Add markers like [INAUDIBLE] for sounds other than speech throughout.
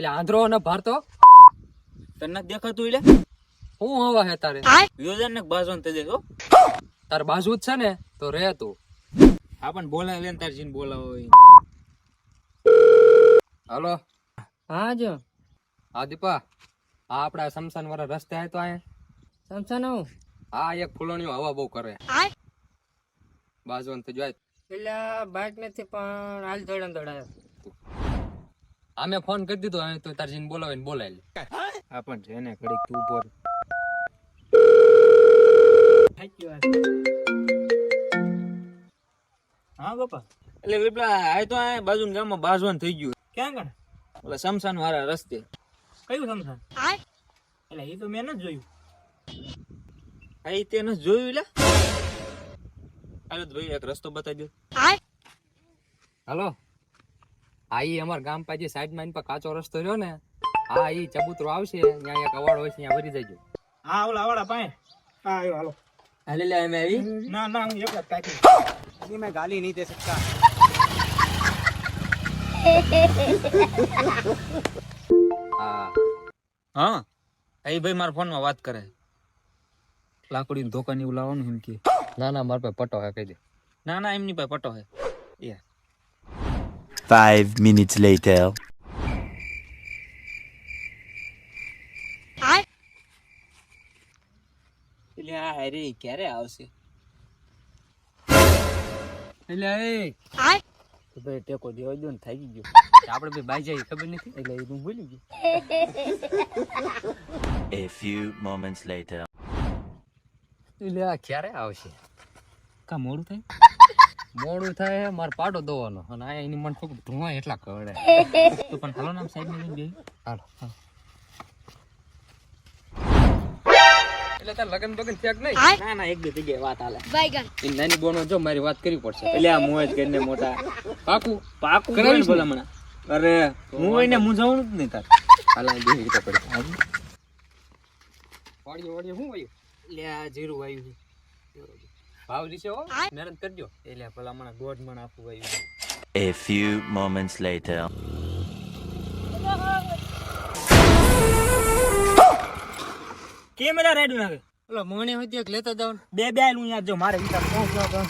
એટલે આંધ્રો અને ભારતો. તને દેખાતું એટલે હું હવા હે તારે? યોજન ને બાજુ થઈ દેખો તાર બાજુ જ છે ને તો રે તું. હા પણ બોલાવે લે તાર જીન બોલાવો હોય હાલો. હા જો. હા દીપા. આ આપડા શમશાન વાળા રસ્તે આય તો આયા? સમસા હું હા એક ફૂલણીઓ હવા બહુ કરે. બાજુ તો જોય એટલે બાઇક નથી પણ હાલ દોડા દોડા આમે ફોન કરી દીધો હવે તો તાર જીન બોલાવીને બોલાય લે. હા? પણ છે ને ઘડીક તું ઉપર હા બાપા એટલે રીપલા આ તો આ બાજુના ગામમાં બાજવાન થઈ ગયું. ક્યાં ગણ એટલે શમશાન વાળા રસ્તે. કયું શમશાન? એટલે એ તો મેં ન જોયું. હા એ તે ન જોયું લે. હાલો ભાઈ એક રસ્તો બતાવી દો. હાલો. આ ઈ અમાર ગામ પાસે સાઈડમાં પર કાચો રસ્તો રહ્યો ને હા ઈ ચબુતરો આવશે ત્યાં એક અવાડ હોય છે ત્યાં ભરી જજો હા ઓલા અવાડા પાસે હા આવ્યો હાલો. હાલે લે અમે આવી? ના ના હું એક કાકી મેં ગાલી નહીં દે શકતા. હા. એ ભાઈ મારા ફોનમાં વાત કરે. લાકડી ધોકાની એવું લાવવાનું ને કે. ના ના મારા પાસે પટો હે કહી દે. ના ના એમની પાસે પટો હે. યા Five minutes later. એટલે આ અરે ક્યારે આવશે? એટલે એ તો ભાઈ ટેકો દેવા દો ને થાકી ગયો. [LAUGHS] આપણે ભાઈ બાઈ જાય ખબર નથી? એટલે એ હું ભૂલી ગયો. [LAUGHS] A few moments later. એટલે આ ક્યારે આવશે? કા મોડું થાય? મોડું થાય મારે પાડો દોવાનો. અને આ એની મને થોડુંક ધુઆ એટલા કવડે. [LAUGHS] તો પણ હાલો નામ સાઈડમાં જઈ હાલો. એટલે તાર લગન બગન થયા નહીં? ના ના એક બે જગ્યાએ વાત હાલે. એ નાની બોનો જો મારી વાત કરવી પડશે. એટલે આ મોજ કરીને મોટા. પાકું પાકું કરાવીશ બોલે હમણાં. અરે હું એને મૂંઝાવવાનું જ નહીં તાર. હાલા બે રીતે પડી વાડીઓ વાડીઓ શું વાયું? લે આ જીરું વાયું ભાવ દિશે હો. મહેનત કરજો. એટલે પેલા મને દોઢ મણ આપવું વાયું A few moments later. Camera red નાખે ઓલો હોય તો એક લેતા જાવ બે બે આયલું યાર જો મારે વિચાર પહોંચવા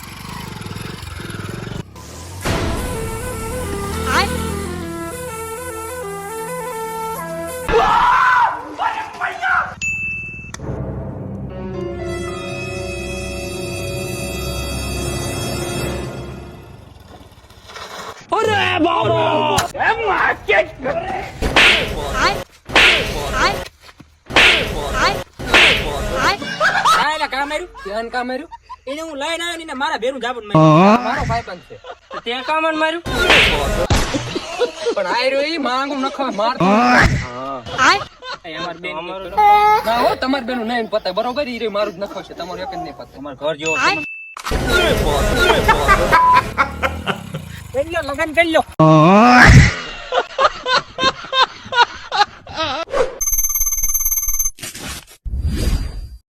આવ્યો ને એને મારા ભેરું જાબન માર્યું. મારો ભાઈ પણ છે. તે કામણ માર્યું? પણ આ રહ્યો ઈ માંગુ નખો બેન ના હો તમાર બેનું નહીં પતે બરોબર ઈ રહ્યું મારું જ નખો છે. તમારું એક જ નહીં પતે અમાર ઘર જેવો લગન કરી લો.